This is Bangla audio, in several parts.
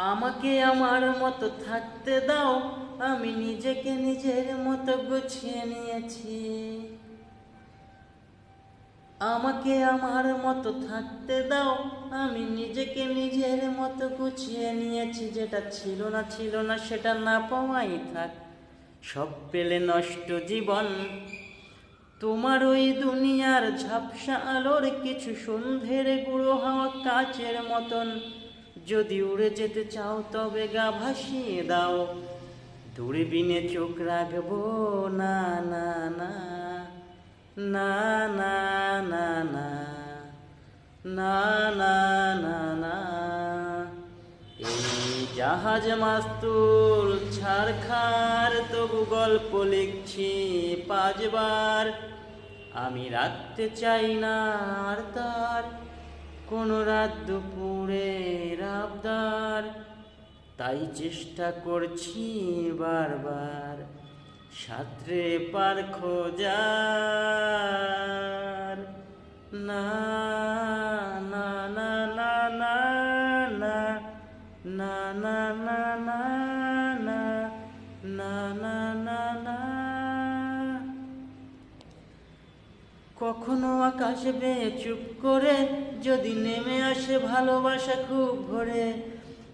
আমাকে আমার মতো থাকতে দাও। আমি নিজেকে নিজের মতো গুছিয়ে নিয়েছি। আমাকে আমার মতো থাকতে দাও। আমি নিজেকে নিজের মতো গুছিয়ে নিয়েছি। যেটা ছিল না ছিল না, সেটা না পাওয়াই থাক। সব পেলে নষ্ট জীবন। তোমার ওই দুনিয়ার ঝাপসা আলোর কিছু সন্ধ্যের গুঁড়ো হাওয়া কাচের মতন। যদি উড়ে যেতে চাও তবে গা ভাসিয়ে দাও দূরবীনে চোখ রাখব না না না না না না না না না না না এই জাহাজ মাস্তুল ছাড়খার তবু গল্প লিখছি পাঁচবার আমি রাখতে চাই না আর তার কোনো রাত দুপুরে তাই চেষ্টা করছি বারবার সাঁতরে পার খোঁজার না না না না না না না না না না না না না না কখনো আকাশ বেয়ে চুপ করে যদি নেমে আসে ভালোবাসা খুব ভরে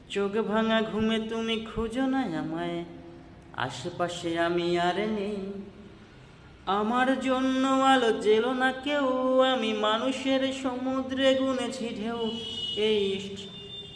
চোখ ভাঙা ঘুমে তুমি খুঁজো না আমায়। আশেপাশে আমি আর নেই। আমার জন্য আলো জেলো না কেউ। আমি মানুষের সমুদ্রে গুনেছি ঢেউ। এই